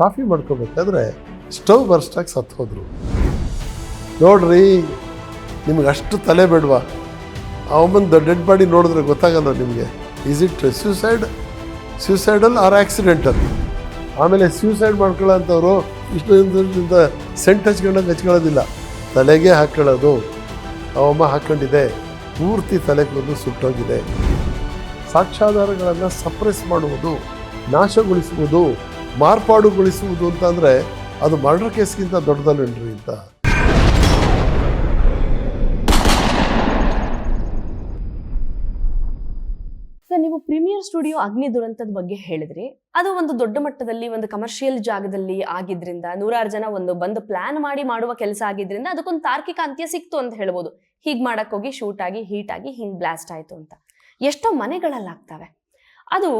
Coffee ಮಾಡ್ಕೋಬೇಕಾದ್ರೆ stove ಬರ್ಸ್ಟಾಗಿ ಸತ್ತು ಹೋದರು. ನೋಡ್ರಿ, ನಿಮ್ಗೆ ಅಷ್ಟು ತಲೆ ಬೇಡವಾ? ಅವಮ್ಮಂದು ಡೆಡ್ ಬಾಡಿ ನೋಡಿದ್ರೆ ಗೊತ್ತಾಗಲ್ಲ ನಿಮಗೆ. ಈಸ್ ಇಟ್ ಸ್ಯೂಸೈಡ್ ಸ್ಯೂಸೈಡಲ್ಲಿ ಆರ್ ಆಕ್ಸಿಡೆಂಟಲ್ ಆಮೇಲೆ ಸ್ಯೂಸೈಡ್ ಮಾಡ್ಕೊಳ್ಳೋಂಥವ್ರು ಸೆಂಟ್ ಹಚ್ಕೊಂಡಂಗೆ ಹಚ್ಕೊಳ್ಳೋದಿಲ್ಲ. ತಲೆಗೆ ಹಾಕ್ಕೊಳ್ಳೋದು ಅವಮ್ಮ ಹಾಕ್ಕೊಂಡಿದೆ ಪೂರ್ತಿ ತಲೆ ಕೂದಲು ಸುಟ್ಟೋಗಿದೆ. ಸಾಕ್ಷ್ಯಾಧಾರಗಳನ್ನು ಸಪ್ರೆಸ್ ಮಾಡುವುದು, ನಾಶಗೊಳಿಸುವುದು ಮಾರ್ಪಾಡುಗೊಳಿಸುವುದು ಅಂತಂದರೆ ಅದು ಮರ್ಡರ್ ಕೇಸ್ಗಿಂತ ದೊಡ್ಡದಲ್ಲೇನ್ರಿ ಅಂತ? ನೀವು ಪ್ರೀಮಿಯರ್ ಸ್ಟುಡಿಯೋ ಅಗ್ನಿ ದುರಂತದ ಬಗ್ಗೆ ಹೇಳಿದ್ರಿ. ಅದು ಒಂದು ದೊಡ್ಡ ಮಟ್ಟದಲ್ಲಿ, ಒಂದು ಕಮರ್ಷಿಯಲ್ ಜಾಗದಲ್ಲಿ ಆಗಿದ್ರಿಂದ, ನೂರಾರು ಜನ ಒಂದು ಬಂದು ಪ್ಲಾನ್ ಮಾಡಿ ಮಾಡುವ ಕೆಲಸ ಆಗಿದ್ರಿಂದ ಅದಕ್ಕೊಂದು ತಾರ್ಕಿಕ ಅಂತ್ಯ ಸಿಕ್ತು ಅಂತ ಹೇಳ್ಬೋದು. ಹೀಗೆ ಮಾಡಕ್ ಹೋಗಿ ಶೂಟ್ ಆಗಿ ಹೀಟ್ ಆಗಿ ಹಿಂಗ್ ಬ್ಲಾಸ್ಟ್ ಆಯ್ತು ಅಂತ. ಎಷ್ಟೋ ಮನೆಗಳಲ್ಲಾಗ್ತವೆ. ಅದು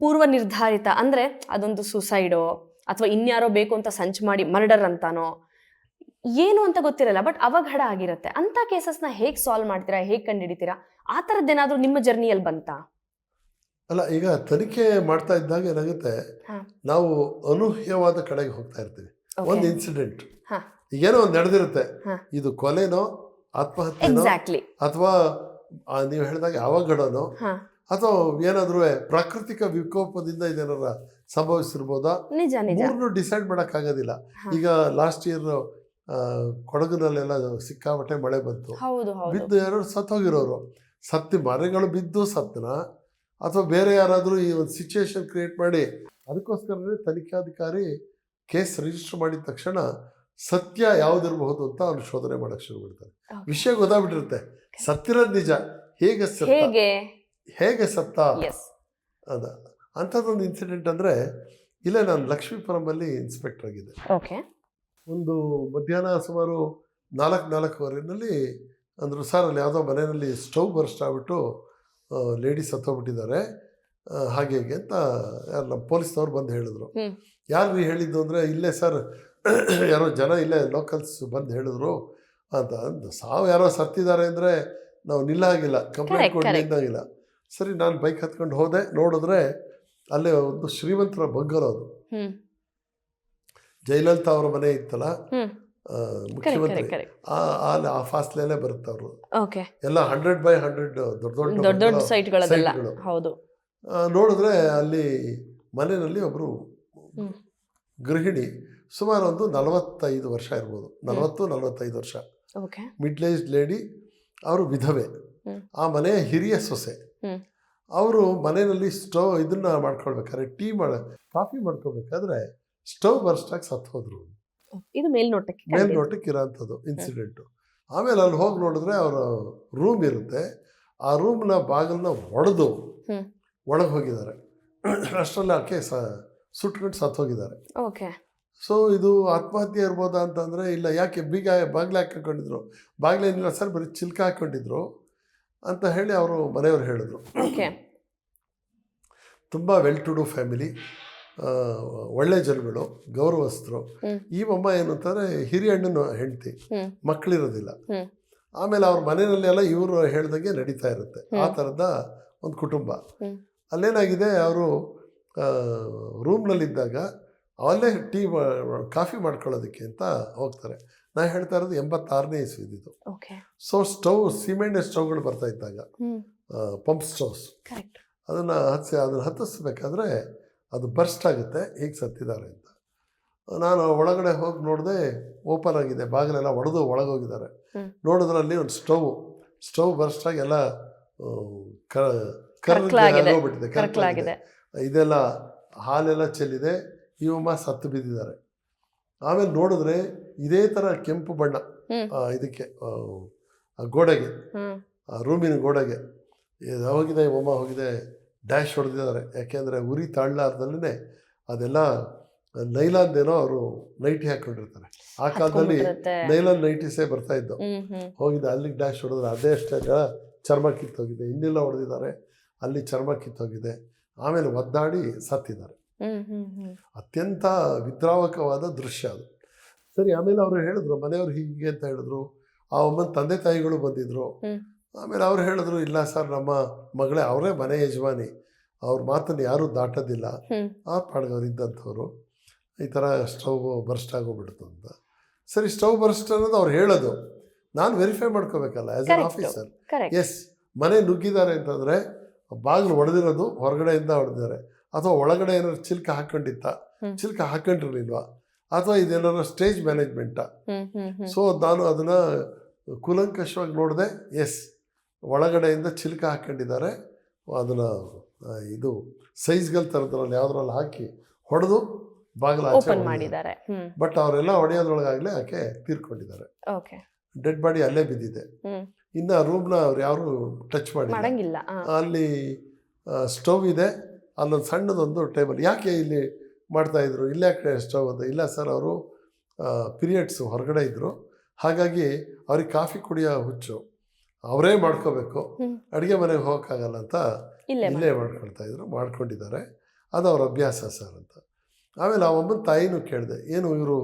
ಪೂರ್ವ ನಿರ್ಧಾರಿತ ಅಂದರೆ ಅದೊಂದು ಸುಸೈಡೋ ಅಥವಾ ಇನ್ಯಾರೋ ಬೇಕು ಅಂತ ಸಂಚು ಮಾಡಿ ಮರ್ಡರ್ ಅಂತಾನೋ ಏನು ಅಂತ ಗೊತ್ತಿರಲ್ಲ ಬಟ್ ಅವಘಡ ಆಗಿರುತ್ತೆ. ಅಂಥ ಕೇಸಸ್ನ ಹೇಗೆ ಸಾಲ್ವ್ ಮಾಡ್ತೀರಾ ಹೇಗೆ ಕಂಡುಹಿಡಿತೀರಾ? ಆ ಥರದ್ದೇನಾದರೂ ನಿಮ್ಮ ಜರ್ನಿಯಲ್ಲಿ ಬಂತಾ? ಅಲ್ಲ ಈಗ ತನಿಖೆ ಮಾಡ್ತಾ ಇದ್ದಾಗ ಏನಾಗುತ್ತೆ. ನಾವು ಅನೂಹ್ಯವಾದ ಕಡೆಗೆ ಹೋಗ್ತಾ ಇರ್ತೀವಿ. ಒಂದು ಇನ್ಸಿಡೆಂಟ್ ಏನೋ ಒಂದು ನಡೆದಿರುತ್ತೆ. ಇದು ಕೊಲೆನೋ ಆತ್ಮಹತ್ಯೆ ಅಥವಾ ನೀವು ಹೇಳಿದಾಗ ಅವಘಡನೋ ಅಥವಾ ಏನಾದ್ರೂ ಪ್ರಾಕೃತಿಕ ವಿಕೋಪದಿಂದ ಇದೇನಾರ ಸಂಭವಿಸಿರ್ಬೋದಾ? ನಿಜ ನಿಜ. ಮೂರನ್ನು ಡಿಸೈಡ್ ಮಾಡೋಕ್ಕಾಗೋದಿಲ್ಲ. ಈಗ ಲಾಸ್ಟ್ ಇಯರ್ ಕೊಡಗಿನಲ್ಲೆಲ್ಲ ಸಿಕ್ಕಾಪಟ್ಟೆ ಮಳೆ ಬಂತು. ಹೌದು ಹೌದು. ಬಿದ್ದು ಯಾರು ಸತ್ತೋಗಿರೋರು ಸತ್ತಿ ಮರಗಳು ಬಿದ್ದು ಸತ್ತನ ಅಥವಾ ಬೇರೆ ಯಾರಾದರೂ ಈ ಒಂದು ಸಿಚುವೇಶನ್ ಕ್ರಿಯೇಟ್ ಮಾಡಿ ಅದಕ್ಕೋಸ್ಕರನೇ ತನಿಖಾಧಿಕಾರಿ ಕೇಸ್ ರಿಜಿಸ್ಟರ್ ಮಾಡಿದ ತಕ್ಷಣ ಸತ್ಯ ಯಾವುದಿರಬಹುದು ಅಂತ ಅವ್ರು ಶೋಧನೆ ಮಾಡಕ್ ಶುರು ಮಾಡ್ತಾರೆ. ವಿಷಯ ಗೊತ್ತಾಗ್ಬಿಟ್ಟಿರುತ್ತೆ. ಸತ್ತಿರೋದು ನಿಜ. ಹೇಗೆ ಸತ್ತ? ಹೇಗೆ? ಹೇಗೆ ಸತ್ತ? ಅದ. ಅಂಥದ್ದೊಂದು ಇನ್ಸಿಡೆಂಟ್ ಅಂದರೆ ಇಲ್ಲೇ ನಾನು ಲಕ್ಷ್ಮೀಪುರಂಬಲ್ಲಿ ಇನ್ಸ್ಪೆಕ್ಟರ್ ಆಗಿದ್ದೆ. ಓಕೆ ಒಂದು ಮಧ್ಯಾಹ್ನ ಸುಮಾರು ನಾಲ್ಕು ನಾಲ್ಕೂವರೆನಲ್ಲಿ ಅಂದರು ಸರ್ ಅಲ್ಲಿ ಯಾವುದೋ ಮನೆಯಲ್ಲಿ ಸ್ಟವ್ ಬರ್ಸ್ಟ್ ಆಗ್ಬಿಟ್ಟು ಲೇಡೀಸ್ ಸತ್ತೋಗ್ಬಿಟ್ಟಿದ್ದಾರೆ ಹಾಗೆ ಹೇಗೆ ಅಂತ ಯಾರು ನಮ್ಮ ಪೊಲೀಸ್ನವ್ರು ಬಂದು ಹೇಳಿದ್ರು. ಯಾರು ರೀ ಹೇಳಿದ್ದು ಅಂದರೆ ಇಲ್ಲೇ ಸರ್ ಯಾರೋ ಜನ ಇಲ್ಲೇ ಲೋಕಲ್ಸ್ ಬಂದು ಹೇಳಿದ್ರು ಅಂತ. ಅಂದ ಸಾವು ಯಾರೋ ಸತ್ತಿದ್ದಾರೆ ಅಂದರೆ ನಾವು ನಿಲ್ಲ ಆಗಿಲ್ಲ ಕಂಪ್ಲೇಂಟ್ ಕೊಡಲಿ ಕೊಡಿ correct. ಸರಿ ನಾನು ಬೈಕ್ ಹತ್ಕೊಂಡು ಹೋದೆ. ನೋಡಿದ್ರೆ ಅಲ್ಲೇ ಒಂದು ಶ್ರೀಮಂತರ ಬಗ್ಗಲು ಅದು. ಜಯಲಲಿತಾ ಅವರ ಮನೆ ಇತ್ತಲ್ಲ? ಮುಖ್ಯಮಂತ್ರಿ. ಆ ಫಾಸ್ಲೇನೆ ಬರುತ್ತೆ ಅವರು ಎಲ್ಲ ಹಂಡ್ರೆಡ್ ಬೈ ಹಂಡ್ರೆಡ್ ದೊಡ್ಡ ದೊಡ್ಡ ದೊಡ್ಡ ಮನೆಗಳು. ಹೌದು. ನೋಡಿದ್ರೆ ಅಲ್ಲಿ ಮನೆಯಲ್ಲಿ ಒಬ್ಬರು. ಗೃಹಿಣಿ ಸುಮಾರು ಒಂದು ನಲವತ್ತೈದು ವರ್ಷ ಇರ್ಬೋದು. ನಲವತ್ತು ನಲವತ್ತೈದು ವರ್ಷ. ಮಿಡ್ಲ್ ಏಜ್ ಲೇಡಿ ಅವರು ವಿಧವೆ. ಆ ಮನೆಯ ಹಿರಿಯ ಸೊಸೆ. ಅವರು ಮನೆಯಲ್ಲಿ ಸ್ಟವ್ ಇದನ್ನ ಮಾಡ್ಕೊಳ್ಬೇಕಾದ್ರೆ ಟೀ ಮಾಡ ಕಾಫಿ ಮಾಡ್ಕೊಳ್ಬೇಕಾದ್ರೆ ಸ್ಟವ್ ಬರ್ಸ್ಟಾಗಿ ಸತ್ತು ಹೋದ್ರು. ಇದು ಮೇಲ್ನೋಟಕ್ಕೆ ಮೇಲ್ ಖಂಡಿತ. ನೋಟಕ್ಕೆ ಇರೋಂಥದ್ದು ಇನ್ಸಿಡೆಂಟು ಆಮೇಲೆ ಅಲ್ಲಿ ಹೋಗಿ ನೋಡಿದ್ರೆ ಅವರ ರೂಮ್ ಇರುತ್ತೆ. ಆ ರೂಮ್ನ ಬಾಗಿಲನ್ನ ಒಡೆದು. ಒಳಗೆ ಹೋಗಿದ್ದಾರೆ. ಅಷ್ಟರಲ್ಲಿ ಆಕೆ ಸ ಸುಟ್ಕೊಂಡು ಸತ್ತು ಹೋಗಿದ್ದಾರೆ. ಓಕೆ. ಸೊ ಇದು ಆತ್ಮಹತ್ಯೆ ಇರ್ಬೋದಾ ಅಂತಂದರೆ ಇಲ್ಲ ಯಾಕೆ ಬೀಗ ಬಾಗಿಲು ಹಾಕೊಂಡಿದ್ರು ಬಾಗಿಲೇನಿಲ್ಲ ಸರ್ ಬರೀ ಚಿಲ್ಕ ಹಾಕ್ಕೊಂಡಿದ್ರು. ಅಂತ ಹೇಳಿ ಅವರು ಮನೆಯವರು ಹೇಳಿದ್ರು. ತುಂಬ ವೆಲ್ ಟು ಡೂ ಫ್ಯಾಮಿಲಿ ಒಳ್ಳೆ ಜನಗಳು ಗೌರವಸ್ಥರು. ಈ ಅಮ್ಮ ಏನು ಅಂತಂದರೆ ಹಿರಿಯ ಅಣ್ಣನ ಹೆಂಡತಿ. ಮಕ್ಕಳಿರೋದಿಲ್ಲ. ಆಮೇಲೆ ಅವ್ರ ಮನೆಯಲ್ಲಿ ಎಲ್ಲ ಇವರು ಹೇಳ್ದಂಗೆ ನಡೀತಾ ಇರುತ್ತೆ. ಆ. ಥರದ ಒಂದು ಕುಟುಂಬ. ಅಲ್ಲೇನಾಗಿದೆ ಅವರು ರೂಮ್ನಲ್ಲಿದ್ದಾಗ ಅವಲ್ಲೇ ಟೀ ಕಾಫಿ ಮಾಡ್ಕೊಳ್ಳೋದಕ್ಕೆ ಅಂತ ಹೋಗ್ತಾರೆ. ನಾ ಹೇಳ್ತಾ ಇರೋದು ಎಂಬತ್ತಾರನೇ ಇಸ್ವಿದಿದ್ದು ಓಕೆ ಸೊ ಸ್ಟವ್ ಸಿಮೆಂಟ್ ಸ್ಟವ್ಗಳು ಬರ್ತಾ ಇದ್ದಾಗ ಪಂಪ್ ಸ್ಟವ್ಸ್ ಅದನ್ನು ಅದನ್ನ ಅದನ್ನು ಹತ್ತಿಸ್ಬೇಕಾದ್ರೆ ಅದು ಬರ್ಸ್ಟ್ ಆಗುತ್ತೆ ಹೇಗೆ ಸತ್ತಿದ್ದಾರೆ ಅಂತ. ನಾನು ಒಳಗಡೆ ಹೋಗಿ ನೋಡಿದೆ ಓಪನ್ ಆಗಿದೆ ಬಾಗಿಲೆಲ್ಲ ಒಡೆದು ಒಳಗೋಗಿದ್ದಾರೆ. ಹೋಗಿದ್ದಾರೆ ನೋಡಿದ್ರೆ ಒಂದು ಸ್ಟವ್ ಸ್ಟವ್ ಬರ್ಸ್ಟ್ ಆಗಿ ಎಲ್ಲ ಹೋಗ್ಬಿಟ್ಟಿದೆ ಇದೆಲ್ಲ ಹಾಲೆಲ್ಲ ಚೆಲ್ಲಿದೆ ಇವಮ್ಮ ಸತ್ತು ಬಿದ್ದಿದ್ದಾರೆ. ಆಮೇಲೆ ನೋಡಿದ್ರೆ ಇದೇ ಥರ ಕೆಂಪು ಬಣ್ಣ ಆ, ಇದಕ್ಕೆ ಆ, ಆ ಗೋಡೆಗೆ ಆ ರೂಮಿನ ಗೋಡೆಗೆ. ಇದು ಹೋಗಿದೆ ಒಮ್ಮ ಹೋಗಿದೆ ಡ್ಯಾಶ್ ಹೊಡೆದಿದ್ದಾರೆ. ಯಾಕೆಂದರೆ ಉರಿ ತಾಳ್ಲಾರ್ದಲ್ಲೇ ಅದೆಲ್ಲ ನೈಲಾನ್ದೇನೋ ಅವರು ನೈಟಿ ಹಾಕೊಂಡಿರ್ತಾರೆ ಆ ಕಾಲದಲ್ಲಿ ಹತ್ಕೊಂಡ್ಬಿಟ್ಟಿರುತ್ತೆ. ನೈಲಾನ್ ನೈಟಿಸೇ ಬರ್ತಾ ಇದ್ದು ಹ್ಮ್ ಹ್ಮ್. ಹೋಗಿದೆ ಅಲ್ಲಿಗೆ ಡ್ಯಾಶ್ ಹೊಡೆದ್ರೆ ಅದೇ ಅಷ್ಟೇ ಜನ ಚರ್ಮ ಕಿತ್ತೋಗಿದೆ. ಇನ್ನೆಲ್ಲ ಹೊಡೆದಿದ್ದಾರೆ ಅಲ್ಲಿ ಚರ್ಮ ಕಿತ್ತೋಗಿದೆ. ಆಮೇಲೆ ಒದ್ದಾಡಿ ಸತ್ತಿದ್ದಾರೆ. ಅತ್ಯಂತ ವಿದ್ರಾವಕವಾದ ದೃಶ್ಯ ಅದು. ಸರಿ ಆಮೇಲೆ ಅವರು ಹೇಳಿದ್ರು ಮನೆಯವ್ರು ಹೀಗೆ ಅಂತ ಹೇಳಿದ್ರು ಆ ಒಮ್ಮನ್ ತಂದೆ ತಾಯಿಗಳು ಬಂದಿದ್ರು. ಆಮೇಲೆ ಅವ್ರು ಹೇಳಿದ್ರು ಇಲ್ಲ ಸರ್ ನಮ್ಮ ಮಗಳೇ ಅವರೇ ಮನೆ ಯಜಮಾನಿ ಅವ್ರ ಮಾತನ್ನು ಯಾರೂ ದಾಟೋದಿಲ್ಲ. ಆ ಪಾಡ್ಗವ್ರು ಇದ್ದಂಥವ್ರು. ಈ ಥರ ಸ್ಟವ್ ಬರ್ಸ್ಟ್ ಆಗೋಗ್ಬಿಡ್ತು ಅಂತ. ಸರಿ ಸ್ಟವ್ ಬರ್ಸ್ಟ್ ಅನ್ನೋದು ಅವ್ರು ಹೇಳೋದು. ನಾನು ವೆರಿಫೈ ಮಾಡ್ಕೋಬೇಕಲ್ಲ ಆ್ಯಸ್ ಅನ್ ಆಫೀಸರ್ ಎಸ್ ಮನೆ ನುಗ್ಗಿದ್ದಾರೆ ಅಂತಂದರೆ ಬಾಗಿಲು ಹೊಡೆದಿರೋದು ಹೊರಗಡೆಯಿಂದ ಹೊಡೆದಿದ್ದಾರೆ ಅಥವಾ ಒಳಗಡೆ ಏನಾದ್ರು ಚಿಲ್ಕ ಹಾಕೊಂಡಿತ್ತ. ಚಿಲ್ಕ ಹಾಕೊಂಡಿರ್ಲಿಲ್ವಾ? ಅಥವಾ ಇದೇನಾದ್ರು ಸ್ಟೇಜ್ ಮ್ಯಾನೇಜ್ಮೆಂಟಾ? ಸೊ ನಾನು ಅದನ್ನ ಕುಲಂಕಷವಾಗಿ ನೋಡಿದೆ ಎಸ್ ಒಳಗಡೆಯಿಂದ ಚಿಲ್ಕ ಹಾಕೊಂಡಿದ್ದಾರೆ. ಅದನ್ನ ಇದು ಸೈಜ್ಗಳ ಥರದ್ರಲ್ಲಿ ಯಾವ್ದ್ರಲ್ಲಿ ಹಾಕಿ ಹೊಡೆದು ಬಾಗಿಲ ಮಾಡಿದ್ದಾರೆ. ಬಟ್ ಅವರೆಲ್ಲ ಹೊಡೆಯೋದ್ರೊಳಗಾಗಲೇ ಆಕೆ ತೀರ್ಕೊಂಡಿದ್ದಾರೆ. ಡೆಡ್ ಬಾಡಿ ಅಲ್ಲೇ ಬಿದ್ದಿದೆ. ಇನ್ನು ರೂಮ್ನ ಅವ್ರು ಯಾರು ಟಚ್ ಮಾಡಿ ಅಲ್ಲಿ ಸ್ಟವ್ ಇದೆ. ಅಲ್ಲೊಂದು ಸಣ್ಣದೊಂದು ಟೇಬಲ್. ಯಾಕೆ ಇಲ್ಲಿ ಮಾಡ್ತಾಯಿದ್ರು ಇಲ್ಲೇ ಯಾಕೆ ಸ್ಟವ್ ಅಂತ ಇಲ್ಲ ಸರ್ ಅವರು ಪಿರಿಯಡ್ಸು ಹೊರಗಡೆ ಇದ್ದರು ಹಾಗಾಗಿ ಅವ್ರಿಗೆ ಕಾಫಿ ಕುಡಿಯೋ ಹುಚ್ಚು. ಅವರೇ ಮಾಡ್ಕೋಬೇಕು. ಅಡುಗೆ ಮನೆಗೆ ಹೋಗೋಕ್ಕಾಗಲ್ಲ ಅಂತ ಇಲ್ಲೇ ಇಲ್ಲೇ ಮಾಡ್ಕೊಳ್ತಾ ಇದ್ರು ಮಾಡ್ಕೊಂಡಿದ್ದಾರೆ. ಅದು ಅವ್ರ ಅಭ್ಯಾಸ ಸರ್ ಅಂತ. ಆಮೇಲೆ ಆ ಒಬ್ಬನ ತಾಯಿನೂ ಕೇಳಿದೆ ಏನು ಇವರು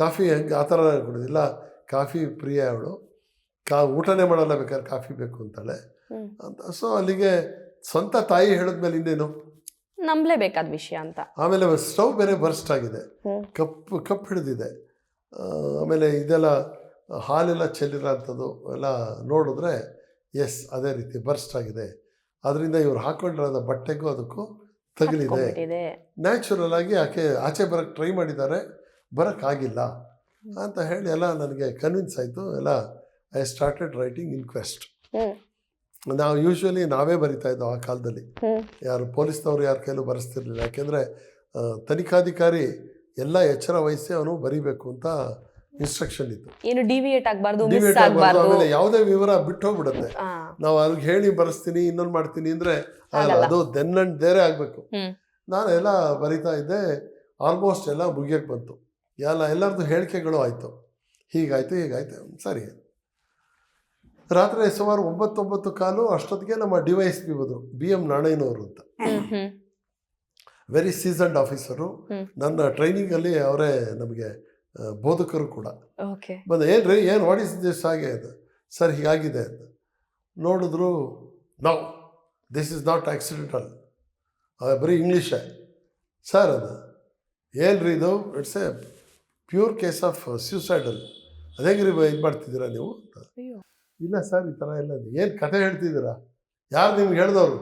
ಕಾಫಿ ಹೆಂಗೆ ಆ ಥರ ಕುಡಿದಿಲ್ಲ ಕಾಫಿ ಪ್ರಿಯ ಅವಳು ಕಾ ಊಟನೇ ಮಾಡಲ್ಲ ಬೇಕಾದ್ರೆ ಕಾಫಿ ಬೇಕು ಅಂತಾಳೆ. ಅಂತ ಸೊ ಅಲ್ಲಿಗೆ ಸ್ವಂತ ತಾಯಿ ಹೇಳಿದ್ಮೇಲೆ ಇನ್ನೇನು? ನಂಬ್ಲೇಬೇಕಾದ ವಿಷಯ ಅಂತ. ಆಮೇಲೆ ಸ್ಟವ್ ಬೇರೆ ಬರ್ಸ್ಟ್ ಆಗಿದೆ. ಹ್ಮ್. ಕಪ್ಪು ಕಪ್ಪು ಹಿಡಿದಿದೆ. ಆಮೇಲೆ ಇದೆಲ್ಲ ಹಾಲೆಲ್ಲ ಚೆಲ್ಲಿರೋ ಅಂಥದ್ದು ಎಲ್ಲ ನೋಡಿದ್ರೆ ಎಸ್ ಅದೇ ರೀತಿ ಬರ್ಸ್ಟ್ ಆಗಿದೆ. ಅದರಿಂದ ಇವ್ರು ಹಾಕೊಂಡಿರೋದ ಬಟ್ಟೆಗೂ ಅದಕ್ಕೂ ತಗಲಿದೆ. ನ್ಯಾಚುರಲ್ ಆಗಿ ಆಕೆ ಆಚೆ ಬರಕ್ಕೆ ಟ್ರೈ ಮಾಡಿದ್ದಾರೆ. ಬರೋಕ್ಕಾಗಿಲ್ಲ ಅಂತ ಹೇಳಿ ಎಲ್ಲ ನನಗೆ ಕನ್ವಿನ್ಸ್ ಆಯಿತು. ಎಲ್ಲ ಐ ಸ್ಟಾರ್ಟೆಡ್ ರೈಟಿಂಗ್ ಇನ್ಕ್ವೆಸ್ಟ್ ನಾವು ಯೂಶ್ವಲಿ ನಾವೇ ಬರಿತಾ ಇದ್ದೋ ಆ ಕಾಲದಲ್ಲಿ. ಯಾರು ಪೊಲೀಸ್ನವರು ಯಾರ ಕೈಲೂ ಬರೆಸ್ತಿರ್ಲಿಲ್ಲ. ಯಾಕೆಂದರೆ ತನಿಖಾಧಿಕಾರಿ ಎಲ್ಲ ಎಚ್ಚರ ವಹಿಸಿ ಅವನು ಬರಿಬೇಕು ಅಂತ ಇನ್ಸ್ಟ್ರಕ್ಷನ್ ಇತ್ತು. ಏನು ಡಿವಿಯೇಟ್ ಆಗಬಾರ್ದು ಮಿಸ್ ಆಗಬಾರ್ದು ಆಮೇಲೆ ಯಾವುದೇ ವಿವರ ಬಿಟ್ಟು ಹೋಗ್ಬಿಡುತ್ತೆ. ನಾವು ಅಲ್ಲಿಗೆ ಹೇಳಿ ಬರೆಸ್ತೀನಿ ಇನ್ನೊಂದು ಮಾಡ್ತೀನಿ ಅಂದರೆ ಅದು ದೆನ್ ಅಂಡ್ ದೇರೆ ಆಗಬೇಕು. ನಾನೆಲ್ಲ ನಾನು ಎಲ್ಲ ಬರಿತಾ ಇದ್ದೆ ಆಲ್ಮೋಸ್ಟ್ ಎಲ್ಲ ಮುಗಿಯೋಕ್ಕೆ ಬಂತು. ಎಲ್ಲ ಎಲ್ಲರದ್ದು ಹೇಳಿಕೆಗಳು ಆಯಿತು. ಹೀಗಾಯ್ತು ಹೀಗಾಯ್ತು. ಸರಿ. ರಾತ್ರಿ ಸುಮಾರು ಒಂಬತ್ತೊಂಬತ್ತು ಒಂಬತ್ತು ಕಾಲು ಅಷ್ಟೊತ್ತಿಗೆ ನಮ್ಮ ಡಿ ವೈ ಎಸ್ ಪಿ ಬಂದರು ಬಿ ಎಂ ನಾಣಯ್ಯನವರು ಅಂತ. ಹ್ಮ್. ಹ್ಮ್. Very seasoned officer. ನನ್ನ ಟ್ರೈನಿಂಗಲ್ಲಿ ಅವರೇ ನಮಗೆ ಬೋಧಕರು ಕೂಡ. ಓಕೆ. ಬಂದು ಏನು ರೀ ಏನು ವಾಟ್ ಇಸ್ ದಿಸ್ ಹಾಗೆ? ಅದು ಸರ್ ಹೀಗಾಗಿದೆ ಅಂತ. ನೋಡಿದ್ರು now this is not accidental ಬರೀ ಇಂಗ್ಲೀಷೇ ಸರ್ ಅದು ಏನು ರೀ ಇದು? It's a pure case of suicidal ಅದೇ ರೀ ಇದು ಮಾಡ್ತಿದ್ದೀರಾ ನೀವು? ಅಂತ ಅಯ್ಯೋ. ಇಲ್ಲ ಸರ್ ಈ ಥರ ಇಲ್ಲ. ಏನು ಕತೆ ಹೇಳ್ತಿದ್ದೀರಾ? ಯಾರು ನಿಮ್ಗೆ ಹೇಳಿದವರು?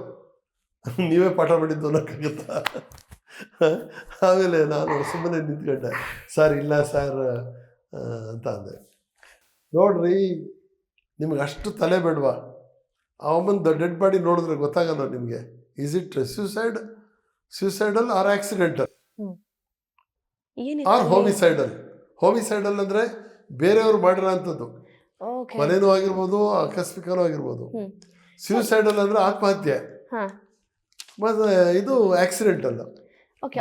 ನೀವೇ ಪಾಠ ಮಾಡಿದ್ದು ಅನ್ನೋಕ್ಕಾಗುತ್ತಾ? ಆಮೇಲೆ ನಾನು ಸುಮ್ಮನೆ ನಿಂತ್ಕೊಂಡೆ. ಸರ್ ಇಲ್ಲ ಸರ್ ಅಂತ ಅಂದೆ. ನೋಡ್ರಿ ನಿಮ್ಗೆ ಅಷ್ಟು ತಲೆ ಬೇಡವಾ? ಅವಮ್ಮನ ಡೆಡ್ ಬಾಡಿ ನೋಡಿದ್ರೆ ಗೊತ್ತಾಗಲ್ಲ ನಿಮಗೆ. Is it suicide suicidal or accidental or homicidal homicidal ಅಂದರೆ ಬೇರೆಯವರು ಮಾಡಿರೋ ಅಂಥದ್ದು. ಕೊಲೆನೂ ಆಗಿರ್ಬೋದು ಆಕಸ್ಮಿಕನೂ ಆಗಿರ್ಬೋದು. ಸ್ಯೂಸೈಡಲ್ ಅಂದ್ರೆ ಆತ್ಮಹತ್ಯೆ. ಮತ್ತೆ ಇದು ಆಕ್ಸಿಡೆಂಟ್ ಅಲ್ಲ.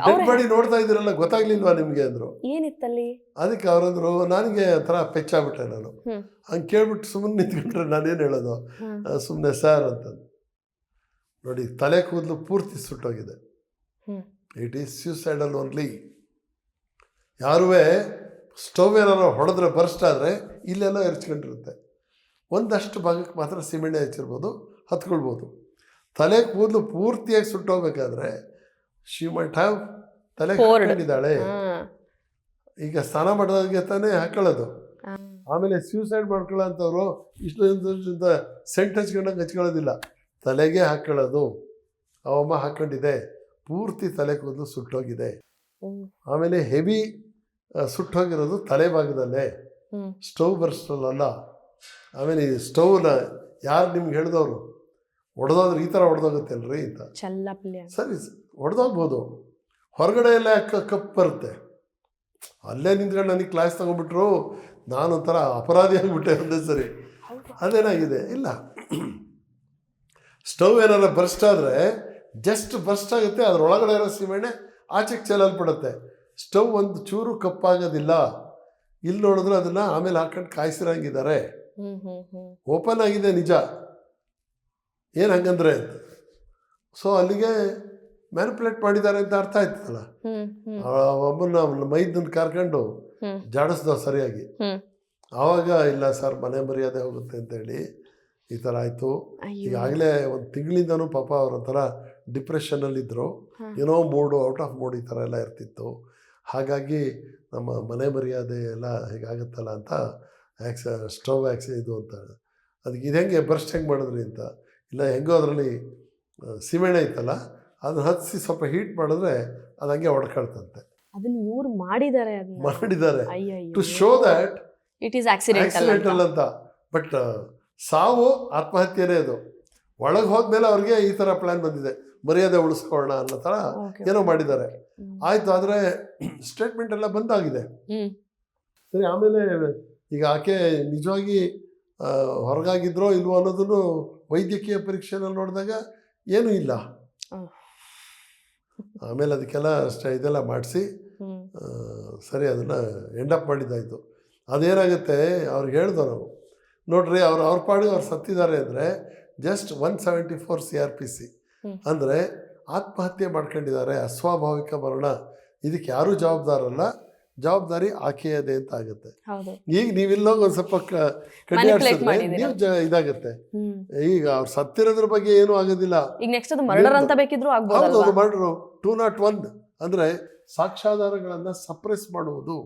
ಮಾಡಿ ಬಾಡಿ ನೋಡ್ತಾ ಇದ್ದೀರಲ್ಲ ಗೊತ್ತಾಗ್ಲಿಲ್ವಾ ನಿಮಗೆ ಅಂದ್ರು? ಏನಿತ್ತಲ್ಲಿ? ಅದಕ್ಕೆ ಅವರಂದ್ರು ನನಗೆ ಒಂಥರ ಪೆಚ್ಚಾಗ್ಬಿಟ್ಟೆ ನಾನು. ಹಂಗೆ ಕೇಳ್ಬಿಟ್ಟು ಸುಮ್ಮನೆ ನಿಂತ್ಕೊಂಡ್ರೆ ನಾನೇನು ಹೇಳೋದು. ಸುಮ್ಮನೆ ಸರ್ ಅಂತ ನೋಡಿ ತಲೆ ಕೂದಲು ಪೂರ್ತಿ ಸುಟ್ಟೋಗಿದೆ. ಇಟ್ ಈಸ್ ಸ್ಯೂಸೈಡಲ್ ಓನ್ಲಿ ಯಾರೂ ಸ್ಟವ್ ಏನಾರು ಹೊಡೆದ್ರೆ ಬರ್ಸ್ಟ್ ಆದರೆ ಇಲ್ಲೆಲ್ಲ ಎರಚ್ಕೊಂಡಿರುತ್ತೆ. ಒಂದಷ್ಟು ಭಾಗಕ್ಕೆ ಮಾತ್ರ ಸಿಮೆಂಟ್ ಹಚ್ಚಿರ್ಬೋದು ಹತ್ಕೊಳ್ಬೋದು. ತಲೆ ಕೂದಲು ಪೂರ್ತಿಯಾಗಿ ಸುಟ್ಟೋಗ್ಬೇಕಾದ್ರೆ ಶಿ ಮೈಟ್ ಹ್ಯಾವ್ ತಲೆ ಹಿಡಿದಾಳೆ ಹಾಕೊಂಡಿದ್ದಾಳೆ ಈಗ ಸ್ನಾನ ಮಾಡೋದಕ್ಕೆ ತಾನೇ ಹಾಕೊಳ್ಳೋದು. ಆಮೇಲೆ ಸ್ಯೂಸೈಡ್ ಮಾಡ್ಕೊಳ್ಳೋ ಅಂಥವ್ರು ಇಷ್ಟೊಂದು ಸೆಂಟ್ ಹಚ್ಕೊಂಡಂಗೆ ಹಚ್ಕೊಳ್ಳೋದಿಲ್ಲ. ತಲೆಗೆ ಹಾಕೊಳ್ಳೋದು. ಅವಮ್ಮ ಹಾಕೊಂಡಿದೆ. ಪೂರ್ತಿ ತಲೆ ಕೂದಲು ಸುಟ್ಟೋಗಿದೆ. ಆಮೇಲೆ ಹೆವಿ ಸುಟ್ಟೋಗಿರೋದು ತಲೆ ಭಾಗದಲ್ಲೇ ಸ್ಟೌವ್ ಬರ್ಸ್ಟಲ್ಲ ಆಮೇಲೆ ಈ ಸ್ಟೌವ್ನ ಯಾರು ನಿಮ್ಗೆ ಹೇಳಿದವರು? ಒಡೆದೋದ್ರೆ ಈ ಥರ ಹೊಡೆದೋಗುತ್ತಲ್ರಿ ಅಂತ. ಚಲ್ಲಪ್ಲ್ಯ ಸರಿ ಹೊಡೆದೋಗ್ಬೋದು ಹೊರಗಡೆ ಎಲ್ಲ ಕಪ್ ಬರುತ್ತೆ. ಅಲ್ಲೇ ನಿಂತ್ಕೊಂಡು ನನಗೆ ಕ್ಲಾಸ್ ತಗೊಂಡ್ಬಿಟ್ರು ಒಂಥರ ಅಪರಾಧಿ ಆಗಿಬಿಟ್ಟೆ ಒಂದೇ ಸರಿ. ಅದೇನಾಗಿದೆ? ಇಲ್ಲ. ಸ್ಟವ್ ಏನಾರ ಬರ್ಸ್ಟ್ ಆದರೆ ಜಸ್ಟ್ ಬರ್ಸ್ಟ್ ಆಗುತ್ತೆ ಅದರೊಳಗಡೆ ಇರೋ ಸೀಮೆಣ್ಣೆ ಆಚೆಗೆ ಚೆಲ್ಲಲ್ಪಡುತ್ತೆ ಸ್ಟವ್ ಒಂದು ಚೂರು ಕಪ್ಪಾಗೋದಿಲ್ಲ. ಇಲ್ಲಿ ನೋಡಿದ್ರೆ ಅದನ್ನು ಆಮೇಲೆ ಹಾಕೊಂಡು ಕಾಯಿಸಿರಂಗಿದ್ದಾರೆ. ಓಪನ್ ಆಗಿದೆ ನಿಜ. ಏನು ಹಂಗಂದ್ರೆ? ಅಂತ ಸೊ ಅಲ್ಲಿಗೆ ಮ್ಯಾನಿಪುಲೇಟ್ ಮಾಡಿದ್ದಾರೆ ಅಂತ ಅರ್ಥ ಆಯ್ತಲ್ಲ ಹ್ಮ್ ಹ್ಮ್. ಆ ಒಬ್ಬನ ಮೈದನ್ನ ಕರ್ಕೊಂಡು. ಜಾಡಿಸ್ದ ಸರಿಯಾಗಿ. ಆವಾಗ ಇಲ್ಲ ಸರ್ ಮನೆ ಮರ್ಯಾದೆ ಹೋಗುತ್ತೆ ಅಂತೇಳಿ ಈ ಥರ ಆಯಿತು. ಈಗ ಈಗಾಗಲೇ ಒಂದು ತಿಂಗಳಿಂದನೂ ಪಾಪ ಅವ್ರ ಒಂಥರ ಡಿಪ್ರೆಷನ್ನಲ್ಲಿದ್ದರು ಹಾ. ಏನೋ ಮೂಡು ಔಟ್ ಆಫ್ ಮೂಡ್ ಈ ಥರ ಎಲ್ಲ ಇರ್ತಿತ್ತು. ಹಾಗಾಗಿ ನಮ್ಮ ಮನೆ ಮರ್ಯಾದೆ ಎಲ್ಲ ಹೀಗಾಗುತ್ತಲ್ಲ ಅಂತ ಆ್ಯಕ್ಸ ಸ್ಟವ್ ಆ್ಯಕ್ಸ ಇದು ಅಂತ ಅದಕ್ಕೆ ಇದು ಹೆಂಗೆ ಬರ್ಸ್ಟ್ ಹೆಂಗೆ ಮಾಡಿದ್ರಿ ಅಂತ? ಇಲ್ಲ ಹೆಂಗೋ ಅದರಲ್ಲಿ ಸಿಮೆಣೆ ಇತ್ತಲ್ಲ ಅದನ್ನ ಹತ್ತಿಸಿ ಸ್ವಲ್ಪ ಹೀಟ್ ಮಾಡಿದ್ರೆ ಅದು ಹಂಗೆ ಒಡ್ಕಳ್ತಂತೆ ಅದನ್ನ ಇವ್ರು ಮಾಡಿದ್ದಾರೆ ಮಾಡಿದ್ದಾರೆ. To show that it is accidental ಅಂತ. ಬಟ್ ಸಾವು ಆತ್ಮಹತ್ಯೆನೇ ಅದು. ಒಳಗೆ ಹೋದ್ಮೇಲೆ ಅವ್ರಿಗೆ ಈ ಥರ ಪ್ಲ್ಯಾನ್ ಬಂದಿದೆ. ಮರ್ಯಾದೆ ಉಳಿಸ್ಕೊಳ್ಳೋಣ ಅನ್ನೋ ಥರ ಏನೋ ಮಾಡಿದ್ದಾರೆ. ಆಯ್ತು ಆದರೆ ಸ್ಟೇಟ್ಮೆಂಟ್ ಎಲ್ಲ ಬಂದಾಗಿದೆ. ಸರಿ ಆಮೇಲೆ ಈಗ ಆಕೆ ನಿಜವಾಗಿ ಹೊರಗಾಗಿದ್ರೋ ಇಲ್ವೋ ಅನ್ನೋದನ್ನು ವೈದ್ಯಕೀಯ ಪರೀಕ್ಷೆನಲ್ಲಿ ನೋಡಿದಾಗ ಏನೂ ಇಲ್ಲ. ಆಮೇಲೆ ಅದಕ್ಕೆಲ್ಲ ಅಷ್ಟೇ ಇದೆಲ್ಲ ಮಾಡಿಸಿ ಸರಿ ಅದನ್ನು ಅಪ್ ಮಾಡಿದ್ದಾಯಿತು. ಅದೇನಾಗುತ್ತೆ ಅವ್ರಿಗೆ ಹೇಳ್ದೋ ನಾವು ನೋಡ್ರಿ ಅವ್ರು ಅವ್ರ ಪಾಡಿಗೆ ಅವ್ರು ಸತ್ತಿದ್ದಾರೆ ಅಂದರೆ just one seventy four C R P C. ಅಂದರೆ ಆತ್ಮಹತ್ಯೆ ಮಾಡ್ಕೊಂಡಿದ್ದಾರೆ ಅಸ್ವಾಭಾವಿಕ ಮರಣ. ಇದಕ್ಕೆ ಯಾರೂ ಜವಾಬ್ದಾರಲ್ಲ ಜವಾಬ್ದಾರಿ ಆಕೆಯದೇ ಅಂತ ಆಗುತ್ತೆ. ಈಗ ನೀವಿಲ್ಲೋಗಿ ಒಂದು ಸ್ವಲ್ಪ ಕಡಿಮೆ ಕಡ್ಡಿ ಆಡ್ಸಿದ್ರೆ ನೀವು ಇದಾಗುತ್ತೆ. ಈಗ ಅವ್ರು ಸತ್ತಿರೋದ್ರ ಬಗ್ಗೆ ಏನೂ ಆಗೋದಿಲ್ಲ. ಈಗ ನೆಕ್ಸ್ಟ್ ಅದು ಮರ್ಡರ್ ಅಂತ ಬೇಕಿದ್ರು ಹೌದು ಟೂ ನಾಟ್ ಒನ್ ಅಂದ್ರೆ ಸಾಕ್ಷ್ಯಾಧಾರಗಳನ್ನ ಸಪ್ರೆಸ್ ಮಾಡುವುದು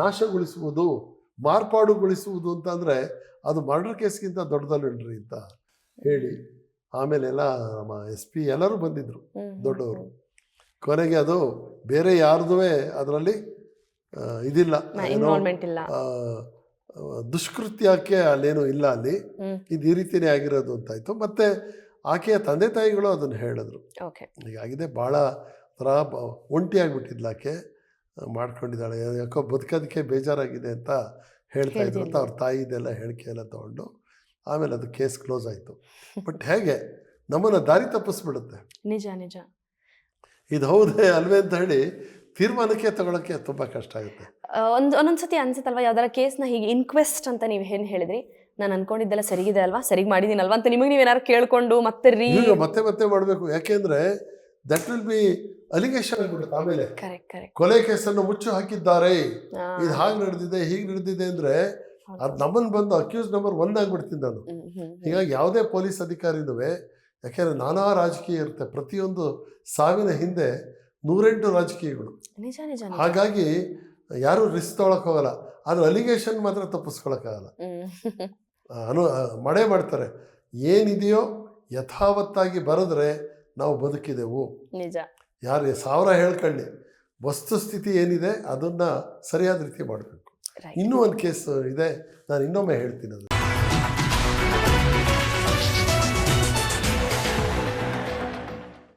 ನಾಶಗೊಳಿಸುವುದು ಮಾರ್ಪಾಡುಗೊಳಿಸುವುದು ಅಂತ ಅಂದ್ರೆ ಅದು ಮರ್ಡರ್ ಕೇಸ್ಗಿಂತ ದೊಡ್ಡದಲ್ಲ ಅಂತ ಹೇಳಿ. ಆಮೇಲೆಲ್ಲ ನಮ್ಮ ಎಸ್ ಪಿ ಎಲ್ಲರೂ ಬಂದಿದ್ದರು ದೊಡ್ಡವರು. ಕೊನೆಗೆ ಅದು ಬೇರೆ ಯಾರ್ದೂ ಅದರಲ್ಲಿ ಇದಿಲ್ಲ. ದುಷ್ಕೃತ್ಯಕ್ಕೆ ಅಲ್ಲೇನು ಇಲ್ಲ ಅಲ್ಲಿ. ಇದು ಈ ರೀತಿಯೇ ಆಗಿರೋದು ಅಂತಾಯಿತು. ಮತ್ತು ಆಕೆಯ ತಂದೆ ತಾಯಿಗಳು ಅದನ್ನು ಹೇಳಿದ್ರು. ಹೀಗಾಗಿದೆ ಭಾಳ ಥರ ಒಂಟಿ ಆಗಿಬಿಟ್ಟಿದ್ಲು ಆಕೆ. ಮಾಡ್ಕೊಂಡಿದ್ದಾಳೆ. ಯಾಕೋ ಬದುಕೋದಕ್ಕೆ ಬೇಜಾರಾಗಿದೆ ಅಂತ ಹೇಳ್ತಾ ಇದ್ರು ಅಂತ ಅವ್ರ ತಾಯಿದೆಲ್ಲ ಹೇಳಿಕೆ ಎಲ್ಲ ತೊಗೊಂಡು. ಆಮೇಲೆ ಅದು ಕೇಸ್ ಕ್ಲೋಸ್ ಆಯಿತು. ಬಟ್ ಹೇಗೆ? ನಮ್ಮನ್ನು ದಾರಿ ತಪ್ಪಿಸ್ಬಿಡುತ್ತೆ. ನಿಜ ನಿಜ. ಇದು ಹೌದೇ ಅಲ್ವೇ ಅಂತ ಹೇಳಿ ತೀರ್ಮಾನಕ್ಕೆ ತಗೊಳಕ್ಕೆ ತುಂಬ ಕಷ್ಟ ಆಗುತ್ತೆ. ಒಂದು ಒಂದೊಂದು ಒಂದೊಂದ್ಸತಿ ಅನ್ಸುತ್ತಲ್ವಾ ಯಾವ್ದಾರ ಕೇಸ್ನ ಹೀಗೆ ಇನ್ಕ್ವೆಸ್ಟ್ ಅಂತ ನೀವು ಏನು ಹೇಳಿದ್ರಿ? ನಾನು ಅನ್ಕೊಂಡಿದ್ದೆಲ್ಲ ಸರಿಗಿದೆ ಅಲ್ವಾ? ಸರಿಗೆ ಮಾಡಿದೀನಲ್ವಾ ಅಂತ ನಿಮಗೆ ನೀವೇನಾದ್ರು ಕೇಳ್ಕೊಂಡು ಮತ್ತೆ ರೀ ಮತ್ತೆ ಮತ್ತೆ ಮಾಡಬೇಕು. ಯಾಕೆಂದ್ರೆ ದಟ್ ವಿಲ್ ಬಿ ಅಲಿಗೇಷನ್ ಆಗ್ಬಿಡುತ್ತೆ ಆಮೇಲೆ. ಕರೆಕ್ಟ್ ಕರೆಕ್ಟ್ ಕೊಲೆ ಕೇಸನ್ನು ಮುಚ್ಚು ಹಾಕಿದ್ದಾರೆ. ಇದು ಹಾಗೆ ನಡೆದಿದೆ ಹೀಗೆ ನಡೆದಿದೆ ಅಂದ್ರೆ ಅದು ನಮ್ಮನ್ನು ಬಂದು ಅಕ್ಯೂಸ್ ನಂಬರ್ ಒನ್ ಆಗ್ಬಿಡ್ತೀನಿ ನಾನು. ಹೀಗಾಗಿ ಯಾವುದೇ ಪೊಲೀಸ್ ಅಧಿಕಾರಿನೂ ಯಾಕೆಂದ್ರೆ ನಾನಾ ರಾಜಕೀಯ ಇರುತ್ತೆ. ಪ್ರತಿಯೊಂದು ಸಾವಿನ ಹಿಂದೆ ನೂರೆಂಟು ರಾಜಕೀಯಗಳು. ಹಾಗಾಗಿ ಯಾರು ರಿಸ್ಕ್ ತೊಗೊಳಕ್ ಹೋಗಲ್ಲ ಆದ್ರೆ ಅಲಿಗೇಷನ್ ಮಾತ್ರ ತಪ್ಪಿಸ್ಕೊಳಕ್ಕಾಗಲ್ಲ. ಅನು ಮಡೆ ಮಾಡ್ತಾರೆ. ಏನಿದೆಯೋ ಯಥಾವತ್ತಾಗಿ ಬರೆದ್ರೆ ನಾವು ಬದುಕಿದೆವು. ನಿಜ. ಯಾರು ಸಾವಿರ ಹೇಳ್ಕೊಳ್ಳಿ ವಸ್ತುಸ್ಥಿತಿ ಏನಿದೆ ಅದನ್ನ ಸರಿಯಾದ ರೀತಿ ಮಾಡಬೇಕು. ಇನ್ನೂ ಒಂದು ಕೇಸ್ ಇದೆ. ನಾನು ಇನ್ನೊಮ್ಮೆ ಹೇಳ್ತೀನಿ ಅದು.